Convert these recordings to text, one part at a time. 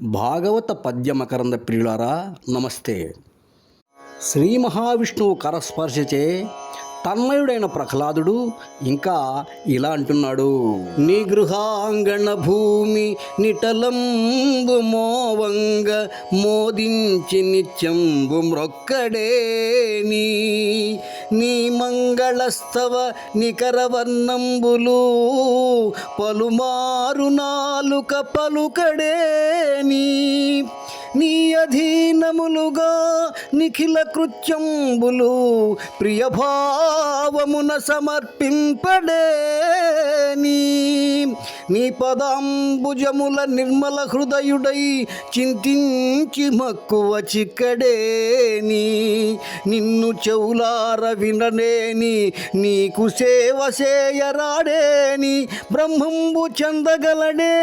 భాగవత పద్యమకరంద ప్రియులారా నమస్తే. శ్రీ మహావిష్ణువు కరస్పర్శచే తన్మయుడైన ప్రహ్లాదుడు ఇంకా ఇలా అంటున్నాడు నీ గృహాంగణ భూమి నిటలంబు మోవంగ మోదించి నిత్యంబు మ్రొక్కడే నీ నీ మంగళస్తవ నికరవర్ణంబులు పలుమారు నాలుక పలుకడే నీ నీ అధీనములుగా నిఖిల కృత్యంబులు ప్రియభావమున సమర్పింపడే నీ నీ పదాంబుజముల నిర్మల హృదయుడై చింతించి మక్కువ చిక్కడేని నిన్ను చెవులార విననేని నీకు సేవ చేయరాడేని బ్రహ్మంబు చందగలడే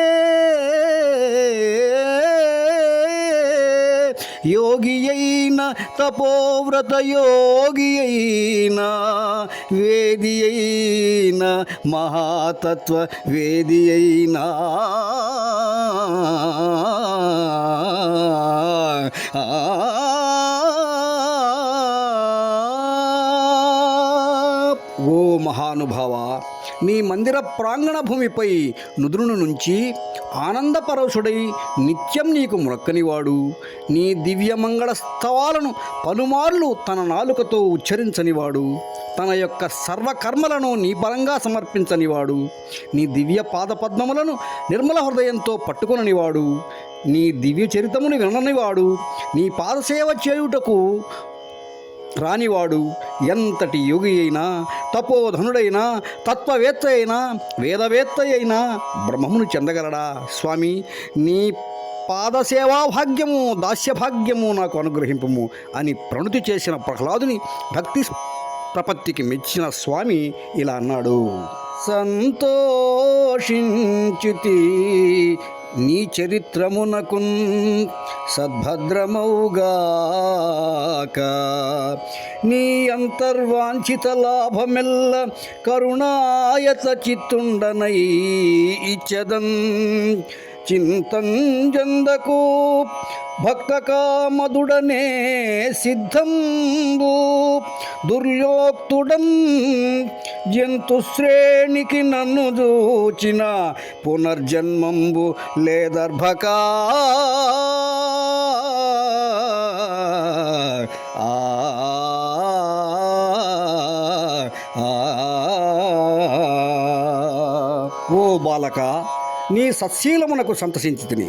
యోగి అయిన తపోవ్రత యోగి అయిన వేది అయిన మహాతత్వ వేది అయినా ఓ మహానుభావ నీ మందిర ప్రాంగణ భూమిపై నుదురును నుంచి ఆనందపరవశుడై నిత్యం నీకు మొక్కనివాడు నీ దివ్యమంగళ స్తవాలను పలుమార్లు తన నాలుకతో ఉచ్చరించనివాడు. తన యొక్క సర్వకర్మలను నీ పరంగా సమర్పించనివాడు. నీ దివ్య పాదపద్మములను నిర్మల హృదయంతో పట్టుకొననివాడు. నీ దివ్య చరితమును విననివాడు. నీ పాదసేవ చేయుటకు రానివాడు ఎంతటి యోగి అయినా తపోధనుడైనా తత్వవేత్త అయినా వేదవేత్త అయినా బ్రహ్మమును చెందగలడా? స్వామి నీ పాదసేవా భాగ్యము దాస్యభాగ్యము నాకు అనుగ్రహింపము అని ప్రణుతి చేసిన ప్రహ్లాదుని భక్తి ప్రపత్తికి మెచ్చిన స్వామి ఇలా అన్నాడు. సంతోషించుతి నీ చరిత్రమునకున్ సద్భద్రమౌగాక. నీ అంతర్వాంఛిత లాభమెల్ల కరుణాయత చిత్తుండనై ఇచ్చదన్. చింతంజందకు భక్త కామదుడనే సిద్ధంబు. దుర్యోక్తుడం జంతు శ్రేణికి నన్ను దూచిన పునర్జన్మంబు లేదర్భకా. ఆ. ఓ బాలక నీ సత్శీలమునకు సంతసించుతుని